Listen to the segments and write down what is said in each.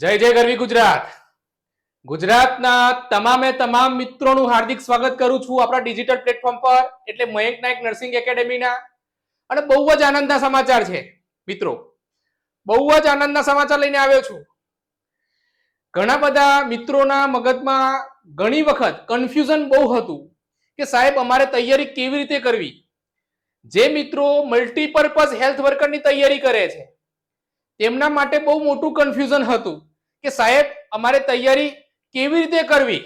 જય જય ગરવી ગુજરાત. ગુજરાતના તમામે તમામ મિત્રોનું હાર્દિક સ્વાગત કરું છું આપણા ડિજિટલ પ્લેટફોર્મ પર, એટલે મયંક નાયક નર્સિંગ એકેડેમીના અને બહુ જ આનંદના સમાચાર છે, મિત્રો. બહુ જ આનંદના સમાચાર લઈને આવ્યો છું. ઘણા બધા મિત્રોના મગજમાં ઘણી વખત કન્ફ્યુઝન બહુ હતું કે સાહેબ, અમારે તૈયારી કેવી રીતે કરવી? જે મિત્રો મલ્ટીપર્પઝ હેલ્થ વર્કરની તૈયારી કરે છે તેમના માટે બહુ મોટું કન્ફ્યુઝન હતું કે સાહેબ, અમારે તૈયારી કેવી રીતે કરવી?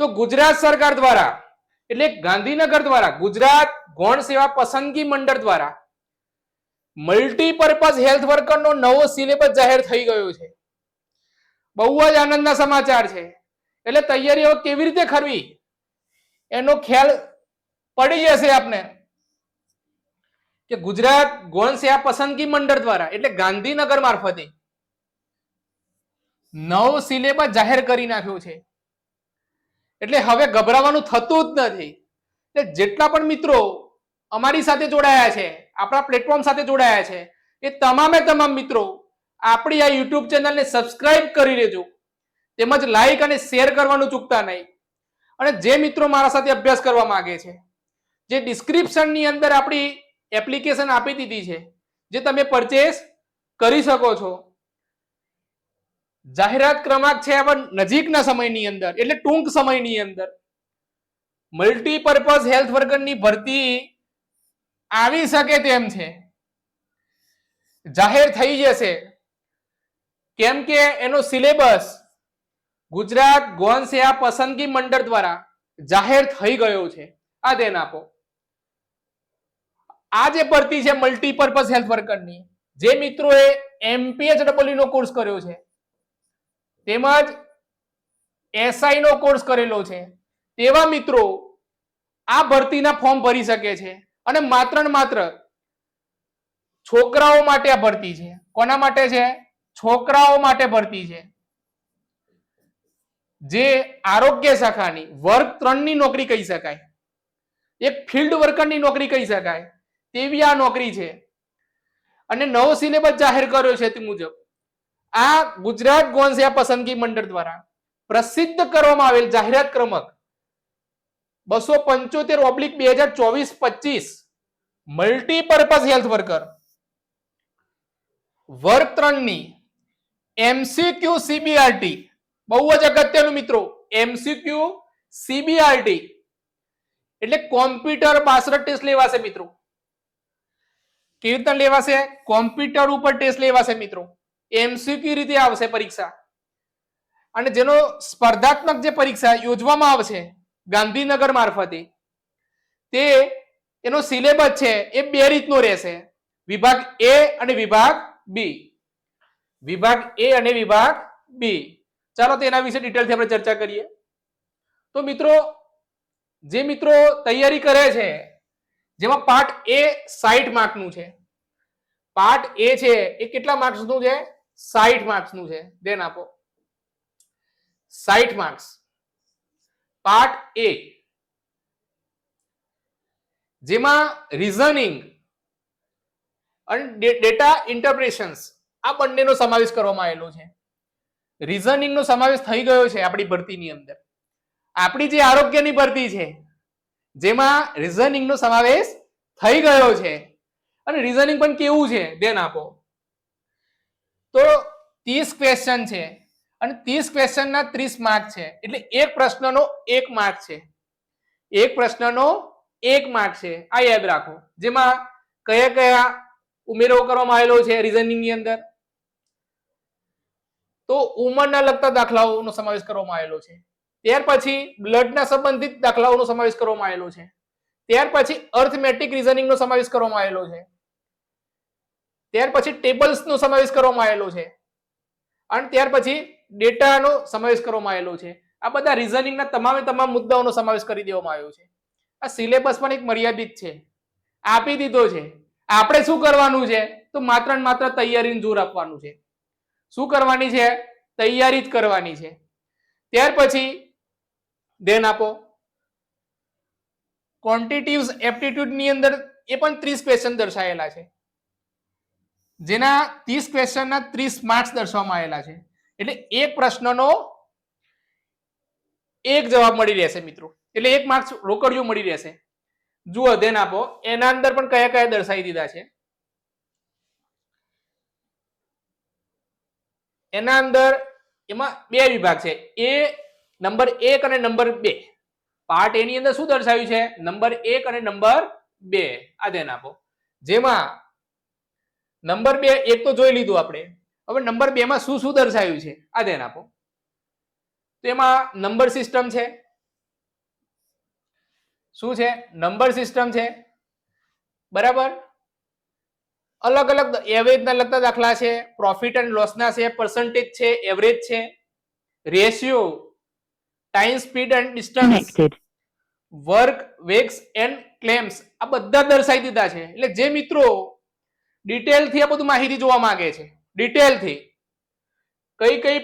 તો ગુજરાત સરકાર દ્વારા, એટલે ગાંધીનગર દ્વારા, ગુજરાત ગૌણ સેવા પસંદગી મંડળ દ્વારા મલ્ટીપર્પઝ હેલ્થ વર્કરનો નવો સિલેબસ જાહેર થઈ ગયો છે. બહુ જ આનંદના સમાચાર છે. એટલે તૈયારી હવે કેવી રીતે કરવી? એનો ખ્યાલ પડી જશે આપને. કે ગુજરાત ગૌણ સેવા પસંદગી મંડળ દ્વારા, એટલે ગાંધીનગર મારફતે. નવો સિલેબસ જાહેર કરી નાખ્યો છે. એટલે હવે ગભરાવાનું થતું જ નથી. એટલે જેટલા પણ મિત્રો અમારી સાથે જોડાયા છે, આપણા પ્લેટફોર્મ સાથે જોડાયા છે, એ તમામે તમામ મિત્રો આપણી આ યુટ્યુબ ચેનલને સબસ્ક્રાઇબ કરી લેજો. તેમજ લાઈક અને શેર કરવાનું ચૂકતા નહીં. અને જે મિત્રો મારા સાથે અભ્યાસ કરવા માગે છે, જે ડિસ્ક્રિપ્શનની અંદર આપણી એપ્લિકેશન આપી દીધી છે, જે તમે પરચેસ કરી શકો છો. જાહેરાત ક્રમાંક છે આવા નજીકના સમયની અંદર, એટલે ટૂંક સમયની અંદર. મલ્ટીપર્પઝ હેલ્થ વર્કરની ભરતી આવી શકે તેમ છે. જાહેર થઈ જશે. કેમ કે એનો સિલેબસ ગુજરાત ગૌણ સેવા પસંદગી મંડળ દ્વારા જાહેર થઈ ગયો છે. આ દેન આપો. આ જે ભરતી છે મલ્ટીપર્પઝ હેલ્થ વર્કરની જે મિત્રોએ એમપીએચડબલ્યુ નો કોર્સ કર્યો છે, તેમજ એસઆઈ નો કોર્સ કરેલો છે, તેવા મિત્રો આ ભરતીના ફોર્મ ભરી શકે છે અને માત્ર ને માત્ર છોકરાઓ માટે આ ભરતી છે. કોના માટે છે? છોકરાઓ માટે ભરતી છે. જે આરોગ્ય શાખાની, વર્ગ ત્રણની નોકરી કહી શકાય. એક ફિલ્ડ વર્કરની નોકરી કહી શકાય. તેવી આ નોકરી છે. અને નવો સિલેબસ જાહેર કર્યો છે તે મુજબ. આ ગુજરાત ગૌણ પસંદગી મંડળ દ્વારા પ્રસિદ્ધ કરવામાં આવેલ જાહેરાત ક્રમક બસો પંચોતેર ઓબ્લિક બે હજાર ચોવીસ પચીસ મલ્ટીપર્પઝ હેલ્થ વર્કર. વર્ગ ત્રણની એમસીક્યુ સીબીઆરટી. બહુ જ અગત્યનું મિત્રો, એમસીક્યુ સીબીઆરટી. એટલે કોમ્પ્યુટર બાસઠ ટેસ્ટ લેવાશે મિત્રો. કેવી રીતના લેવાશે? કોમ્પ્યુટર ઉપર ટેસ્ટ લેવાશે મિત્રો. એમસીક્યુ રીતે આવશે પરીક્ષા. અને જેનો સ્પર્ધાત્મક જે પરીક્ષા યોજવામાં આવશે ગાંધીનગર મારફતે, તે એનો સિલેબસ છે એ બે રીતનો રહેશે. વિભાગ એ અને વિભાગ બી વિભાગ એ અને વિભાગ બી ચાલો તેના વિશે ડિટેલથી આપણે ચર્ચા કરીએ. તો મિત્રો, જે મિત્રો તૈયારી કરે છે જેમાં પાર્ટ એ સાઈઠ માર્કનું છે. પાર્ટ એ છે એ કેટલા માર્ક્સનું છે? સાઈઠ માર્ક્સનું છે. દેન આપો. સાઈઠ માર્ક્સ પાર્ટ એ જેમાં રિઝનિંગ અને ડેટા ઇન્ટરપ્રેશન્સ આ બંનેનો સમાવેશ કરવામાં આવેલો છે. રીઝનિંગનો સમાવેશ થઈ ગયો છે આપણી ભરતીની અંદર. આપણી જે આરોગ્યની ભરતી છે જેમાં રિઝનિંગનો સમાવેશ થઈ ગયો છે. અને રિઝનિંગ પણ કેવું છે? ધ્યાન આપો. તો ત્રીસ ક્વેશ્ચન છે. અને ત્રીસ ક્વેશ્ચનના ત્રીસ માર્ક છે. એટલે એક પ્રશ્નનો એક માર્ક છે. એક પ્રશ્નનો એક માર્ક છે. આ યાદ રાખો. જેમાં કયા કયા ઉમેરો કરવામાં આવેલો છે રિઝનિંગની અંદર? તો ઉંમરના લગતા દાખલાઓનો સમાવેશ કરવામાં આવેલો છે. ત્યાર પછી બ્લડના સંબંધિત દાખલાઓનો સમાવેશ કરવામાં આવેલો છે. ત્યાર પછી અર્થમેટિક રિઝનિંગનો સમાવેશ કરવામાં આવેલો છે. ત્યાર પછી ટેબલ્સનો સમાવેશ કરવામાં આવેલો છે. અને ત્યાર પછી ડેટાનો સમાવેશ કરવામાં આવેલો છે. આ બધા રિઝનિંગના તમામે તમામ મુદ્દાઓનો સમાવેશ કરી દેવામાં આવ્યો છે. આ સિલેબસ પણ એક મર્યાદિત છે. આપી દીધો છે. આપણે શું કરવાનું છે? તો માત્ર ને માત્ર તૈયારીને જોર આપવાનું છે. શું કરવાની છે? તૈયારી જ કરવાની છે. ત્યાર પછી ધ્યાન આપો. ક્વોન્ટિટિવ્સ એપ્ટિટ્યુડની અંદર એ પણ ત્રીસ ક્વેશ્ચન દર્શાવેલા છે. જેના ત્રીસ ક્વેશ્ચનના ત્રીસ માર્ક્સ દર્શાવવામાં આવેલા છે. એટલે એક પ્રશ્નનો એક જવાબ મળી રહેશે મિત્રો. એટલે એક માર્ક્સ રોકડિયું મળી રહેશે. જુઓ ધ્યાન આપો. એના અંદર પણ કયા કયા દર્શાવી દીધા છે? એના અંદર એમાં બે વિભાગ છે. એ નંબર એક અને નંબર બે. પાર્ટ એની અંદર શું દર્શાવ્યું છે? નંબર એક અને નંબર બે. આ ધ્યાન આપો. જેમાં નંબર બે એક તો જોઈ લીધું આપણે. હવે નંબર બે માં શું શું દર્શાવ્યું છે? આ ધ્યાન આપો. તો એમાં નંબર સિસ્ટમ છે. શું છે? નંબર સિસ્ટમ છે. બરાબર? અલગ અલગ એવરેજના લગતા દાખલા છે. પ્રોફિટ એન્ડ લોસના છે. પર્સન્ટેજ છે. એવરેજ છે. Ratio time speed and distance work wax and claims આ બધા દર્શાવી દીધા છે. એટલે જે મિત્રો ડિટેલથી આ બધું માહિતી જોવા માંગે છે ડિટેલથી કઈ કઈ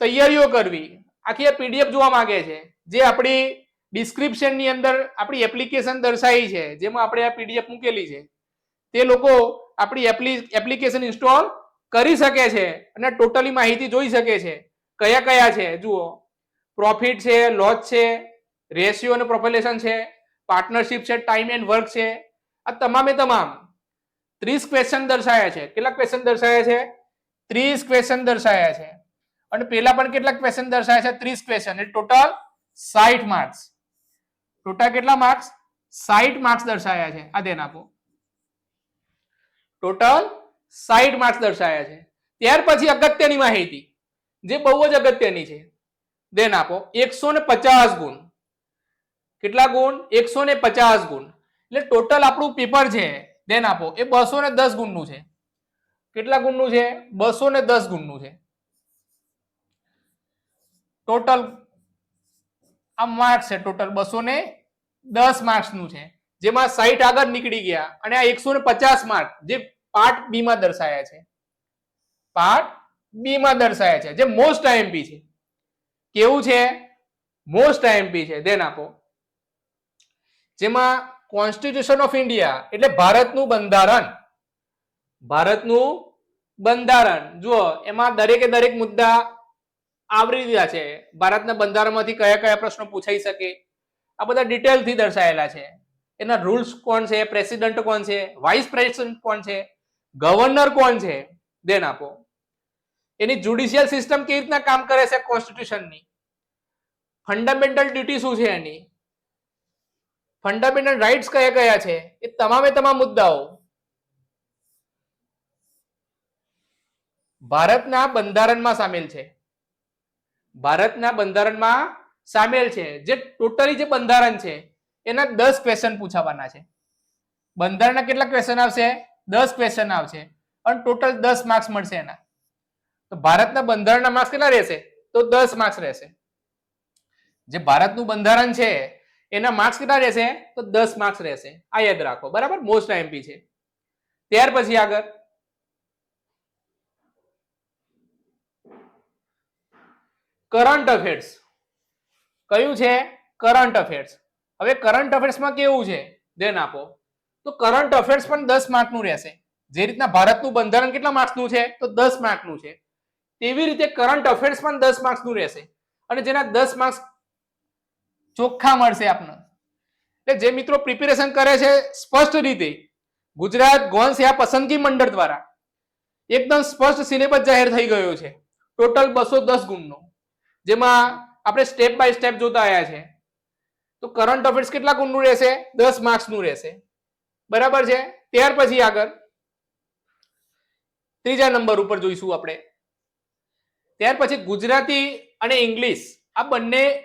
તૈયારીઓ કરવી આખી આ પીડીએફ જોવા માંગે છે. જે આપણી ડિસ્ક્રિપ્શનની અંદર આપણી એપ્લિકેશન દર્શાવી છે જેમાં આપણે આ પીડીએફ મૂકેલી છે. તે લોકો આપણી એપ્લિકેશન ઇન્સ્ટોલ કરી શકે છે અને ટોટલી માહિતી જોઈ શકે છે. કયા કયા છે જુઓ. પ્રોફિટ છે લોસ છે રેશિયો અને પ્રોપોલેશન છે પાર્ટનરશિપ છે ટાઈમ એન્ડ વર્ક છે. આ તમામે તમામ ત્રીસ ક્વેશ્ચન દર્શાયા છે. કેટલા ક્વેશ્ચન દર્શાયા છે? ત્રીસ ક્વેશ્ચન દર્શાયા છે. અને પેલા પણ કેટલા ક્વેશ્ચન દર્શાયા છે? ત્રીસ ક્વેશ્ચન એટલે ટોટલ સાઠ માર્ક્સ ટોટલ કેટલા માર્ક્સ સાઠ માર્ક્સ દર્શાયા છે. આ ધ્યાન આપો. ટોટલ સાઠ માર્ક્સ દર્શાયા છે. ત્યાર પછી અગત્યની માહિતી. જે બહુ જ અગત્યની છે. દેન આપો એકસો ને પચાસ ગુણ. કેટલા ગુણ? એકસો ને પચાસ ગુણ. એટલે ટોટલ આપણું પેપર છે દેન આપો એ બસો ને દસ ગુણનું છે. કેટલા ગુણનું છે? બસો ને દસ ગુણનું છે. ટોટલ આ માર્ક્સ છે ટોટલ બસો ને દસ માર્ક્સનું છે. જેમાં સાઈઠ આગળ નીકળી ગયા અને આ એકસો ને પચાસ માર્ક જે પાર્ટ બી માં દર્શાયા છે. પાર્ટ બીમાં દર્શાયા છે, જે મોસ્ટ આઈએમપી છે. કેવું છે? મોસ્ટ આઈએમપી છે. દેન આપો. જેમાં કોન્સ્ટિટ્યુશન ઓફ ઇન્ડિયા એટલે ભારતનું બંધારણ. ભારતનું બંધારણ. જુઓ, એમાં દરેકે દરેક મુદ્દા આવરી દીધા છે. ભારતના બંધારણમાંથી કયા કયા પ્રશ્નો પૂછાઈ શકે? આ બધા ડિટેલથી દર્શાયેલા છે. એના રૂલ્સ કોણ છે? પ્રેસિડન્ટ કોણ છે? વાઇસ પ્રેસિડેન્ટ કોણ છે? ગવર્નર કોણ છે? દેન આપો. એની જ્યુડિશિયલ સિસ્ટમ કેવી રીતના કામ કરે છે કોન્સ્ટિટ્યુશનની ફંડામેન્ટલ ડ્યુટી શું છે એની? ફંડામેન્ટલ રાઇટ્સ કયા કયા છે? એ તમામે તમામ મુદ્દાઓ. ભારતના બંધારણમાં સામેલ છે. ભારતના બંધારણમાં સામેલ છે. જે ટોટલી જે બંધારણ છે, એના દસ ક્વેશ્ચન પૂછાવાના છે. બંધારણના કેટલા ક્વેશ્ચન આવશે? દસ ક્વેશ્ચન આવશે. અને ટોટલ દસ માર્ક્સ મળશે એના. તો ભારતના બંધારણના માર્ક્સ કેટલા રહેશે? તો દસ માર્ક્સ રહેશે. જે ભારતનું બંધારણ છે, એના માર્ક્સ કેટલા રહેશે? તો દસ માર્ક્સ રહેશે. આ યાદ રાખો. બરાબર? મોસ્ટ આઈએમપી છે. ત્યાર પછી આગળ. કરંટ અફેર્સ કયું છે? કરંટ અફેર્સ હવે કરંટ અફેર્સમાં કેવું છે? ધ્યાન આપો. તો કરંટ અફેર્સ પણ દસ માર્કનું રહેશે. જે રીતના ભારતનું બંધારણ કેટલા માર્ક્સનું છે? તો દસ માર્કનું છે. તેવી રીતે કરંટ અફેર્સ પણ દસ માર્ક્સનું રહેશે. અને જેના દસ માર્ક્સ ચોખ્ખા મળશે આપને. એટલે જે મિત્રો પ્રિપેરેશન કરે છે, સ્પષ્ટ રીતે ગુજરાત ગૌણ સેવા પસંદગી મંડળ દ્વારા એકદમ સ્પષ્ટ સિલેબસ જાહેર થઈ ગયો છે. ટોટલ બસો દસ ગુણનો. જેમાં આપણે સ્ટેપ બાય સ્ટેપ જોતા આવ્યા છે. તો કરંટ અફેર્સ કેટલા ગુણનું રહેશે? દસ માર્ક્સનું રહેશે. બરાબર છે? ત્યાર પછી આગળ ત્રીજા નંબર ઉપર જોઈશું આપણે. ત્યાર પછી ગુજરાતી અને ઇંગ્લિશ, આ બંને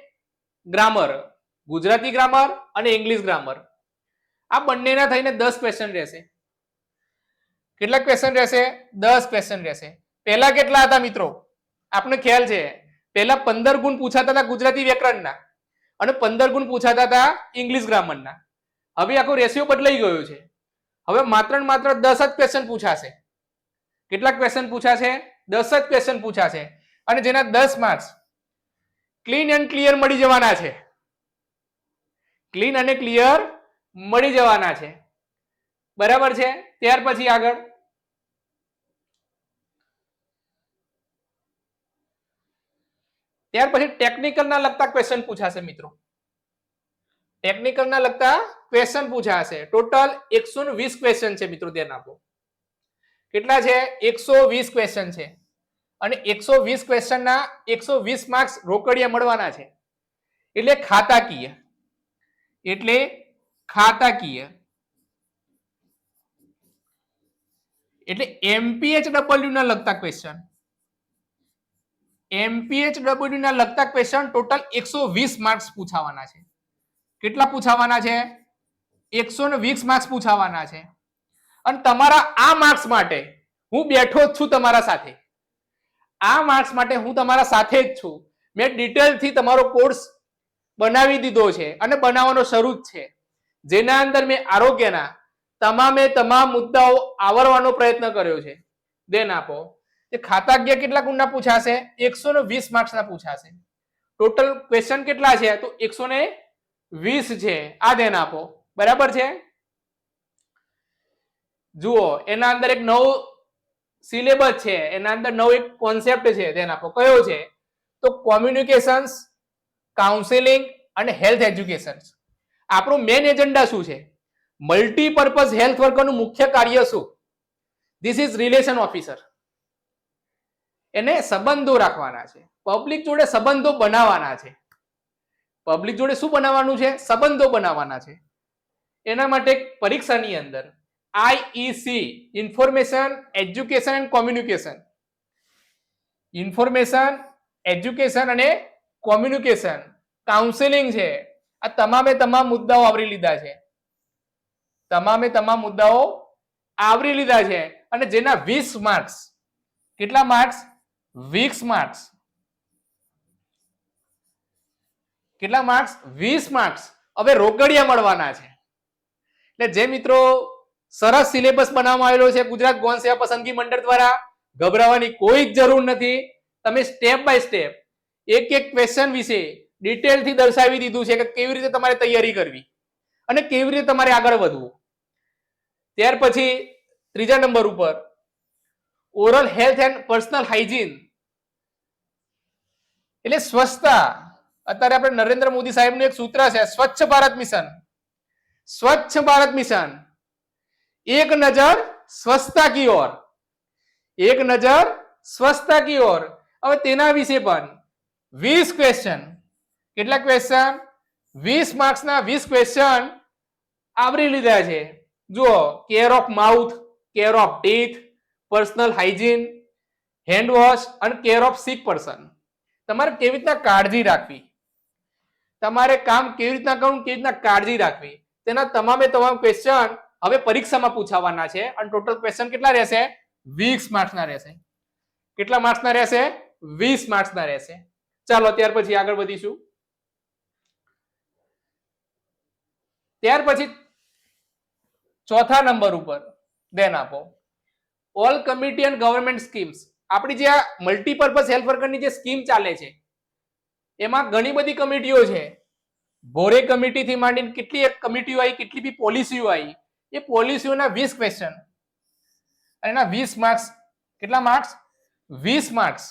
ગ્રામર ગુજરાતી ગ્રામર અને ઇંગ્લિશ ગ્રામર આ બંનેના થઈને દસ ક્વેશ્ચન રહેશે. કેટલા ક્વેશ્ચન રહેશે? દસ ક્વેશ્ચન રહેશે. પહેલા કેટલા હતા મિત્રો? આપને ખ્યાલ છે. પહેલા પંદર ગુણ પૂછાતા હતા ગુજરાતી વ્યાકરણના અને પંદર ગુણ પૂછાતા હતા ઇંગ્લિશ ગ્રામરના હવે આખો રેશિયો બદલાઈ ગયો છે. હવે માત્ર ને માત્ર દસ જ ક્વેશ્ચન પૂછાશે. કેટલા ક્વેશ્ચન પૂછાશે? દસ જ ક્વેશ્ચન પૂછાશે. અને જેના દસ માર્ક્સ ક્લીન એન્ડ ક્લિયર મળી જવાના છે. ક્લીન અને ક્લિયર મળી જવાના છે. બરાબર છે? ત્યાર પછી આગળ. ત્યાર પછી ટેકનિકલ ના લગતા ક્વેશ્ચન પૂછાશે મિત્રો. ટેકનિકલ ના લગતા ક્વેશ્ચન પૂછાશે. ટોટલ એકસો વીસ ક્વેશ્ચન છે મિત્રો ધ્યાન આપો. કેટલા છે? એકસો વીસ ક્વેશ્ચન છે. અને એકસો વીસ ક્વેશ્ચનના એકસો વીસ માર્ક્સ રોકડિયા મળવાના છે. એટલે ખાતાકીય. એટલે ખાતાકીય. એટલે એમપીએચ ડબલ્યુ ના લગતા ક્વેશ્ચન એમપીએચ ડબલ્યુ ના લગતા ક્વેશ્ચન ટોટલ એકસો વીસ માર્ક્સ પૂછાવાના છે. કેટલા પૂછાવાના છે? એકસો ને વીસ માર્ક્સ પૂછાવાના છે. અને તમારા આ માર્ક્સ માટે હું બેઠો જ છું તમારા સાથે. આ માર્ક્સ માટે હું તમારા સાથે જ છું. મેં ડિટેલથી તમારો કોર્સ બનાવી દીધો છે અને બનાવવાનો શરૂ જ છે. જેના અંદર મેં આરોગ્યના તમામે તમામ મુદ્દાઓ આવરવાનો પ્રયત્ન કર્યો છે. દેન આપો એ ખાતાજ્ઞ કેટલા ગુણના પૂછાશે? એકસો ને વીસ માર્ક્સના પૂછાશે. ટોટલ ક્વેશ્ચન કેટલા છે? તો એકસો ને વીસ છે. આ દેન આપો. બરાબર છે? જુઓ, એના અંદર એક નવો સિલેબસ છે, એના અંદર નવો એક કોન્સેપ્ટ છે ધ્યાન આપો. કયો છે? તો કોમ્યુનિકેશન્સ કાઉન્સેલિંગ અને હેલ્થ એજ્યુકેશન આપણું મેન એજન્ડા શું છે? મલ્ટીપર્પઝ હેલ્થ વર્કરનું મુખ્ય કાર્ય શું? ધીસ ઇઝ રિલેશન ઓફિસર એને સંબંધો રાખવાના છે. પબ્લિક જોડે સંબંધો બનાવવાના છે. પબ્લિક જોડે શું બનાવવાનું છે? સંબંધો બનાવવાના છે. એના માટે પરીક્ષાની અંદર IEC information education and communication information education અને કોમ્યુનિકેશન કાઉન્સેલિંગ છે. આ તમામે તમામ મુદ્દાઓ આવરી લીધા છે. તમામે તમામ મુદ્દાઓ આવરી લીધા છે. અને જેના વીસ માર્ક્સ કેટલા માર્ક્સ વીસ માર્ક્સ કેટલા માર્ક્સ વીસ માર્ક્સ હવે રોકડિયા મળવાના છે. એટલે જે મિત્રો સરસ સિલેબસ બનાવવામાં આવેલો છે ગુજરાત ગૌણ સેવા પસંદગી મંડળ દ્વારા. ગભરાવાની કોઈ જ જરૂર નથી. તમે સ્ટેપ બાય સ્ટેપ એક એક ક્વેશ્ચન વિશે ડિટેલથી દર્શાવી દીધું છે કે કેવી રીતે તમારે તૈયારી કરવી અને કેવી રીતે તમારે આગળ વધવું. ત્યાર પછી ત્રીજા નંબર ઉપર oral health and personal hygiene એટલે સ્વચ્છતા. અત્યારે આપણે નરેન્દ્ર મોદી સાહેબનું એક સૂત્ર છે, સ્વચ્છ ભારત મિશન. સ્વચ્છ ભારત મિશન. એક નજર સ્વચ્છતા કી ઓર. એક નજર સ્વચ્છતા કી ઓર. હવે તેના વિશે પણ વીસ ક્વેશ્ચન કેટલા ક્વેશ્ચન વીસ માર્ક્સના વીસ ક્વેશ્ચન આવરી લીધા છે. જુઓ care of mouth care of teeth personal hygiene hand wash અને કેર ઓફ સિક પર્સન તમારે કેવી રીતના કાળજી રાખવી? તમારે કામ કેવી રીતના કરવું કેવી રીતના કાળજી રાખવી? તેના તમામે તમામ ક્વેશ્ચન હવે પરીક્ષામાં પૂછાવાના છે અને ટોટલ ક્વેશ્ચન કેટલા રહેશે? વીસ માર્ક્સના રહેશે. કેટલા માર્ક્સના રહેશે? વીસ માર્ક્સના રહેશે. ચાલો ત્યાર પછી આગળ વધીશું. ત્યાર પછી ચોથા નંબર ઉપર દેન આપો. All committee and government schemes આપણી જે આ મલ્ટીપર્પઝ હેલ્થ વર્કરની જે સ્કીમ ચાલે છે, એમાં ઘણી બધી કમિટીઓ છે. ભોરે કમિટીથી માંડીને કેટલી એક કમિટીઓ આવી, કેટલી બી પોલિસીઓ આવી એ પોલિસીઓના વીસ ક્વેશ્ચન અને એના વીસ માર્ક્સ કેટલા માર્ક્સ વીસ માર્ક્સ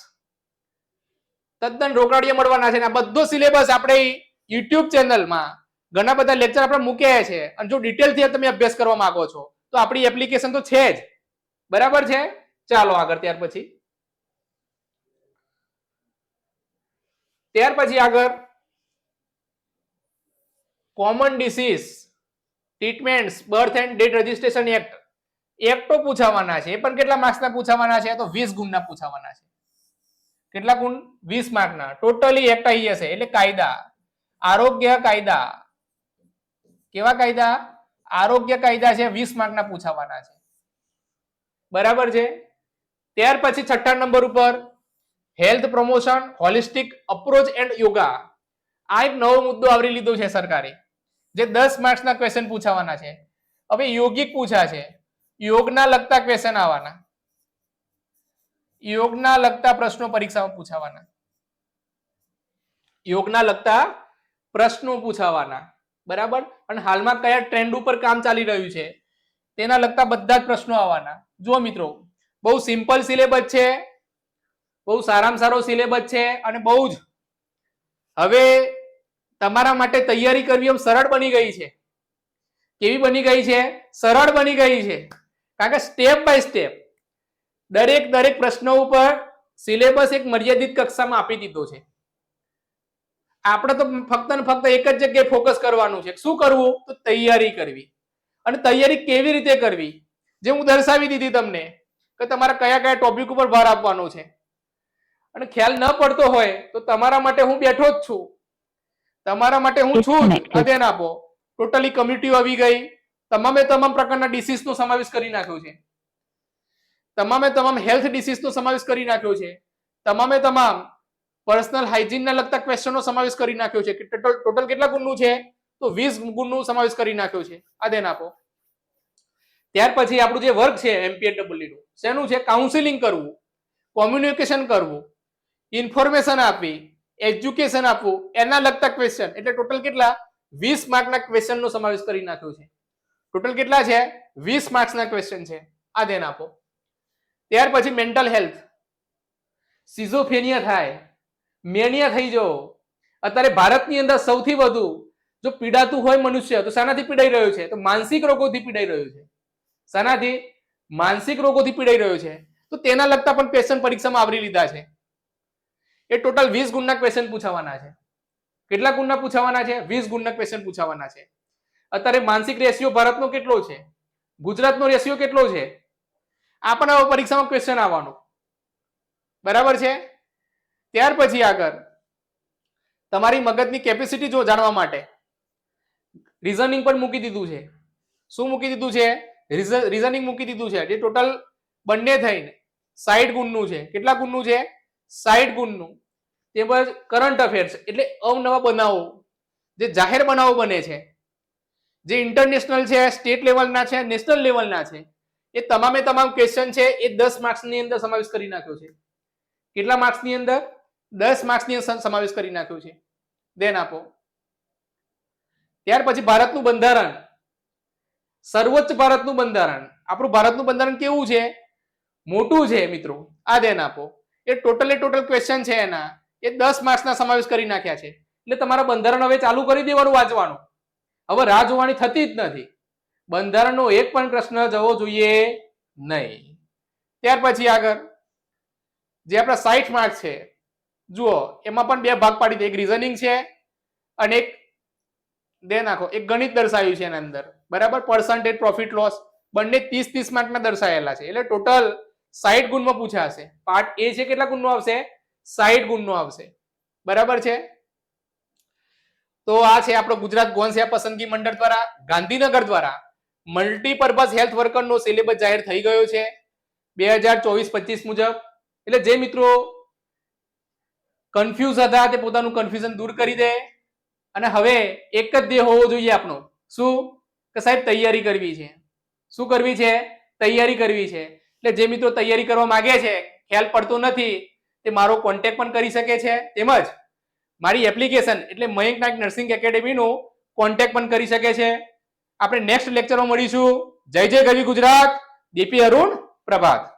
તદ્દન રોકડિયા મળવાના છે અને આ બધો સિલેબસ આપણે યુટ્યુબ ચેનલમાં ઘણા બધા લેક્ચર આપણે મૂક્યા છે. અને જો ડિટેલથી તમે અભ્યાસ કરવા માંગો છો, તો આપણી એપ્લિકેશન તો છે જ. બરાબર છે? ચાલો આગળ ત્યાર પછી. ત્યાર પછી આગળ. Common disease treatments birth and death registration act એક્ટો પૂછાવાના છે, એ પણ કેટલા માર્ક્સના પૂછાવાના છે? તો વીસ ગુણના પૂછાવાના છે. કેટલા ગુણ? વીસ માર્કના ટોટલી એક્ટ આવી હશે એટલે કાયદા. આરોગ્ય કાયદા. કેવા કાયદા? આરોગ્ય કાયદા છે, વીસ માર્કના પૂછાવાના છે. બરાબર છે? ત્યાર પછી છઠ્ઠા નંબર ઉપર health promotion, holistic approach and yoga. આ એક નવો મુદ્દો આવરી લીધો છે સરકારે. જે દસ માર્ક્સના ક્વેશ્ચન પૂછાવાના છે. હવે યોગિક પૂછા છે. યોગના લગતા ક્વેશ્ચન આવવાના યોગના લગતા પ્રશ્નો પરીક્ષામાં પૂછાવાના. યોગના લગતા પ્રશ્નો પૂછાવાના. બરાબર? અને હાલમાં કયા ટ્રેન્ડ ઉપર કામ ચાલી રહ્યું છે? તેના લગતા બધા જ પ્રશ્નો આવવાના જુઓ મિત્રો, બહુ સિમ્પલ સિલેબસ છે. બહુ સારામાં સારો સિલેબસ છે અને બહુ જ. હવે તમારા માટે તૈયારી કરવી એમ સરળ બની ગઈ છે. કેવી બની ગઈ છે? સરળ બની ગઈ છે. કારણ કે સ્ટેપ બાય સ્ટેપ દરેક દરેક પ્રશ્નો ઉપર સિલેબસ એક મર્યાદિત કક્ષામાં આપી દીધો છે. આપણે તો ફક્ત ને ફક્ત એક જ જગ્યાએ ફોકસ કરવાનું છે. શું કરવું? તો તૈયારી કરવી. અને તૈયારી કેવી રીતે કરવી? જે હું દર્શાવી દીધી તમને કે તમારા કયા કયા ટોપિક ઉપર ભાર આપવાનો છે. અને ખ્યાલ ન પડતો હોય તો તમારા માટે હું બેઠો જ છું. તમારા માટે હું છું જ. ધ્યાન આપો. ટોટલી કમિટી આવી ગઈ. તમામે તમામ પ્રકારના ડિસીઝ નો સમાવેશ કરી નાખ્યો છે. તમામે તમામ હેલ્થ ડિસીઝ નો સમાવેશ કરી નાખ્યો છે. તમામે તમામ પર્સનલ હાઇજીન ના લગતા ક્વેશ્ચનનો સમાવેશ કરી નાખ્યો છે. ટોટલ ટોટલ કેટલા ગુણનું છે? તો વીસ ગુણનું સમાવેશ કરી નાખ્યો છે. આ ધ્યાન આપો. ત્યાર પછી આપણું જે વર્ક છે એમપીએડબલ્યુ નું શેનું છે? કાઉન્સિલિંગ કરવું. કોમ્યુનિકેશન કરવું. ઇન્ફોર્મેશન આપવી. એજ્યુકેશન આપવું, એના લગતા ક્વેશ્ચન એટલે ટોટલ કેટલા? વીસ માર્કના ક્વેશ્ચનનો સમાવેશ કરી નાખ્યો છે. ટોટલ કેટલા છે? વીસ માર્ક્સના ક્વેશ્ચન છે. આ ધ્યાન આપો. ત્યાર પછી મેન્ટલ હેલ્થ સિઝોફેનિયા થાય. મેનિયા થઈ જવો. અત્યારે ભારતની અંદર સૌથી વધુ જો પીડાતું હોય મનુષ્ય, તો શાનાથી પીડાઈ રહ્યો છે? તો માનસિક રોગોથી પીડાઈ રહ્યો છે. શાનાથી માનસિક રોગોથી પીડાઈ રહ્યો છે. તો તેના લગતા પણ ક્વેશ્ચન પરીક્ષામાં આવરી લીધા છે. એ ટોટલ વીસ ગુણના ક્વેશ્ચન પૂછાવાના છે. કેટલા ગુણના પૂછાવાના છે? વીસ ગુણના ક્વેશ્ચન પૂછાવાના છે. અત્યારે માનસિક રેશિયો ભારતનો કેટલો છે? ગુજરાતનો રેશિયો કેટલો છે? આ પણ હવે પરીક્ષામાં ક્વેશ્ચન આવવાનો. બરાબર છે? ત્યાર પછી આગળ. તમારી મગજની કેપેસિટી જો જાણવા માટે. રિઝનિંગ પણ મૂકી દીધું છે. શું મૂકી દીધું છે? રિઝનિંગ મૂકી દીધું છે. જે ટોટલ બંને થઈને સાઈઠ ગુણનું છે. કેટલા ગુણનું છે? સાઈઠ ગુણનું. તેમજ કરંટ અફેર્સ એટલે અવનવા બનાવો. જે જાહેર બનાવો બને છે. જે ઇન્ટરનેશનલ છે સ્ટેટ લેવલના છે નેશનલ લેવલના છે. એ તમામે તમામ ક્વેશ્ચન છે, એ દસ માર્ક્સની અંદર સમાવેશ કરી નાખ્યો છે. કેટલા માર્ક્સની અંદર? દસ માર્ક્સની અંદર સમાવેશ કરી નાખ્યો છે. દેન આપો. ત્યાર પછી ભારતનું બંધારણ. સર્વોચ્ચ ભારતનું બંધારણ. આપણું ભારતનું બંધારણ કેવું છે? મોટું છે, મિત્રો. આ દેન આપો. એ ટોટલે ટોટલ ક્વેશ્ચન છે એના. એ દસ માર્ક્સના સમાવેશ કરી નાખ્યા છે. એટલે તમારા બંધારણ હવે ચાલુ કરી દેવાનું વાંચવાનું. હવે રાહ જોવાની થતી જ નથી. બંધારણનો એક પણ પ્રશ્ન જવો જોઈએ નહીં. ત્યાર પછી આગળ. જે આપણા સાઈઠ માર્ક છે, જુઓ, એમાં પણ બે ભાગ પાડી દે એક રિઝનિંગ છે અને એક, દે નાખો, એક ગણિત દર્શાવ્યું છે એના અંદર. બરાબર? પર્સન્ટેજ પ્રોફિટ લોસ બંને ત્રીસ ત્રીસ માર્કના દર્શાયેલા છે. એટલે ટોટલ સાઈઠ ગુણમાં પૂછાશે. પાર્ટ એ છે કેટલા ગુણનો આવશે? સાઈઠ ગુણનો આવશે. બરાબર છે? તો આ છે આપણો ગુજરાત સેવા પસંદગી મંડળ દ્વારા, ગાંધીનગર દ્વારા મલ્ટીપર્પઝ હેલ્થ વર્કરનો સિલેબસ જાહેર થઈ ગયો છે. બે હજાર ચોવીસ પચીસ મુજબ. એટલે જે મિત્રો કન્ફ્યુઝ હતા તે પોતાનું કન્ફ્યુઝન દૂર કરી દે. અને હવે એક જ ધ્યેય હોવો જોઈએ આપણો. શું? કે સાહેબ, તૈયારી કરવી છે. શું કરવી છે? તૈયારી કરવી છે. એટલે જે મિત્રો તૈયારી કરવા માંગે છે, ખ્યાલ પડતો નથી તે મારો કોન્ટેક્ટ પણ કરી શકે છે. તેમજ મારી એપ્લિકેશન એટલે મયંક નાયક નર્સિંગ એકેડેમીનો કોન્ટેક્ટ પણ કરી શકે છે. આપણે નેક્સ્ટ લેક્ચરમાં મળીશું. જય જય ગરવી ગુજરાત. દીપી અરુણ પ્રભાત.